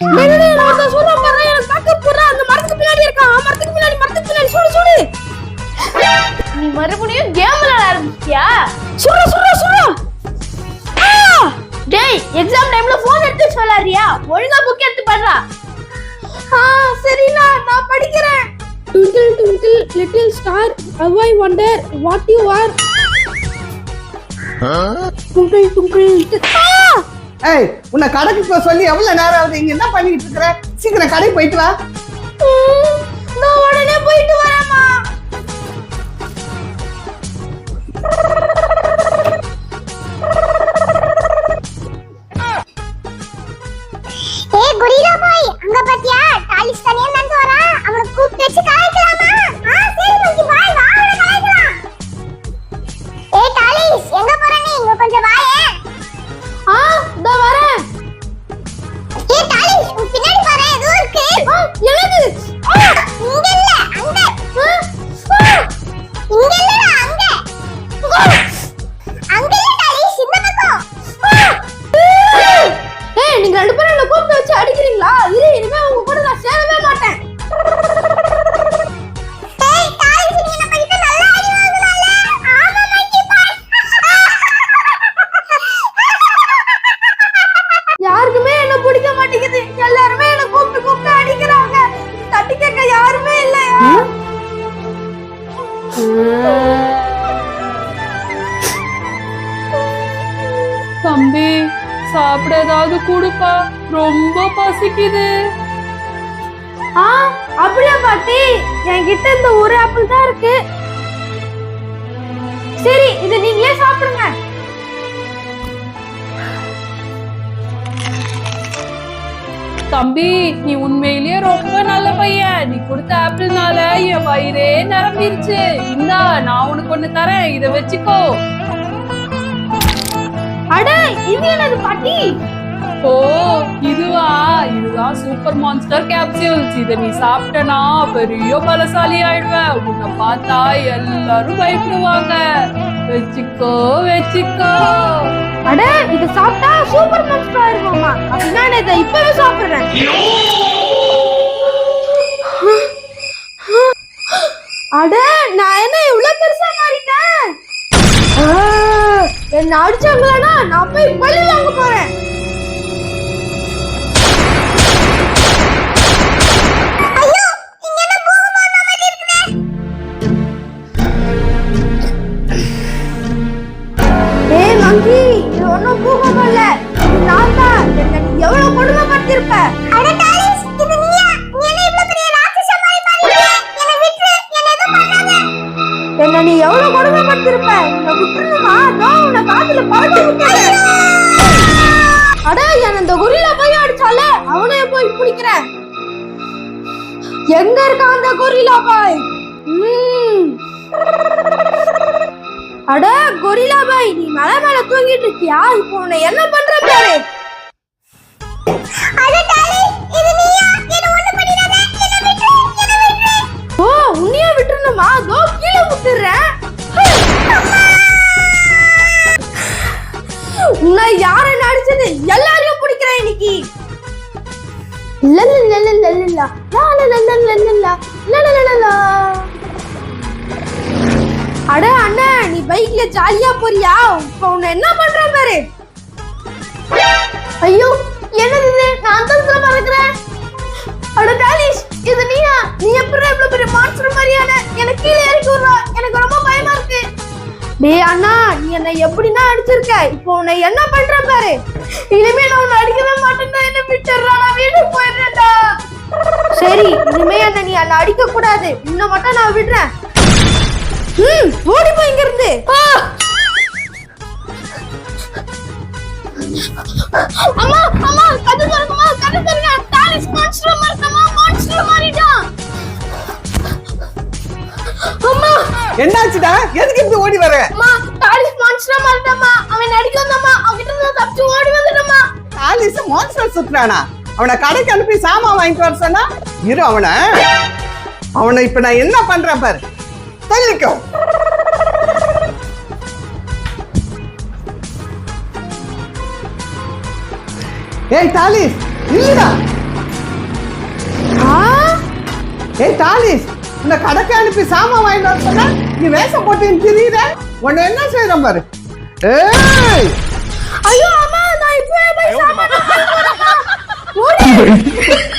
சொல்றேன் பாரு எனக்கு தாக்க போறா? அந்த மரத்துக்கு பின்னாடி இருக்கா? மரத்துக்கு பின்னாடி மரத்துக்கு பின்னாடி. சுடு சுடு மறுபடியும் கேம் விளையாட ஆரம்பிச்சியா சுடு டேய் எக்ஸாம் டைம்ல போன் எடுத்து சொல்லாரியா ஒழுங்கா புக் எடுத்து ஆ சரிண்ணா நான் படிக்கிறேன். Twinkle twinkle little star how I wonder what you are twinkle twinkle ஏய் உன்னை கடைக்கு போக சொல்லி எவ்வளவு நேரம் ஆகுது? இங்க என்ன பண்ணிட்டு இருக்கிற? சீக்கிரம் கடைக்கு போயிட்டு வா. நான் உடனே போயிட்டு வரேம்மா. பின்னாடி பாரு ஏதோ இருக்கு. என்னது? தம்பி சாப்பிட ஏதாவது கொடுப்பா. ரொம்ப பசிக்குது. ஆ அப்படியா பாட்டி? என்கிட்ட இந்த ஒரு ஆப்பிள் தான் இருக்கு. சரி இதை நீங்களே சாப்பிடுங்க. தம்பி நீ உண்மையிலேயே ரொம்ப நல்ல பையன். நீ கொடுத்த ஆப்பிள்னால என் வயிறே நிரம்பிருச்சு. இந்தா நான் உனக்கு ஒண்ணு தரேன். இத வச்சுக்கோ. அட இது என்னது பாட்டி? ஓ இதுவா? இதுதான் சூப்பர் மான்ஸ்டர் கேப்சியூல்ஸ் இத நீ சாப்பிட்டனா பெரிய பலசாலி ஆயிடுவ உன்னை பார்த்தா எல்லாரும் பயப்படுவாங்க. வச்சுக்கோ வச்சுக்கோ. அட இத சாப்பிட்டா சூப்பர் மான்ஸ்டர் ஆயிருமாமா அப்படின்னா நான் இதை இப்பவே சாப்பிடுறேன். அட என்ன அடிச்சாங்களா நான் போய் பழி வாங்க போறேன். அட என்ன இந்த கொரில்லா போய் அடிச்சால அவனே போய் பிடிக்கிறேன் எங்க இருக்கான் அந்த கொரில்லா பாய். அட கொரில்லா பாய் நீ மலை மேல தூங்கிட்டு இருக்கியா? இப்போ உன்னை என்ன பண்ற பாரு? ஓ உன்னையே விட்டுருணுமா அதோ கீழே விட்டுறேன் நான் யாரை நடிச்சது எல்லாரையும் பிடிக்கிறேன் இன்னைக்கு அட அண்ணா நீ பைக்ல ஜாலியா போறியா இப்ப உன்னை என்ன பண்ற பாரு ஐயோ என்னது இது நான் அட டாலிஷ் இது நீயா நீ எப்படி இவ்வளவு பெரிய மாஸ்டர் மாதிரியான எனக்கு கீழே இறக்கி எனக்கு ரொம்ப பயமா இருக்கு டேய் அண்ணா நீ என்ன எப்படின்னா அடிச்சிருக்க? இப்போ உன்னை என்ன பண்ற பாரு. இனிமே நான் உன்னை அடிக்கவே மாட்டேன்டா என்ன விட்டுறா நான் வீட்டுக்கு போயிடுறேன்டா. சரி இனிமே என்ன நீ என்ன அடிக்க கூடாது உன்னை மட்டும் நான் விடுறேன். ம் ஓடி போய் இங்க இருந்து அம்மா அம்மா கதை திறக்குமா கதை திறங்க டாலிஸ் மான்ஸ்டர் மாறிட்டமா மான்ஸ்டர் மாறிட்டான் அம்மா. என்னாச்சுடா? எதுக்கு இப்படி ஓடி வர? ஊர் சுத்துறானா? அவனை கடைக்கு அனுப்பி சாமான் வாங்கிட்டு வர சொன்னா இரு அவனை. அவனை இப்ப நான் என்ன பண்றேன் பாரு. தள்ளிக்கோ ஏய் தாலிஸ் இல்லடா. ஏய் தாலிஸ் இந்த கடைக்கு அனுப்பி சாமான் வாங்கிட்டு வர சொன்னா நீ வேஷம் போட்டு திரியுற? உன்னை என்ன செய்யறேன் பாரு? ஏய்! ஐயோ அம்மா நான் இப்போ போய் சாமான் What?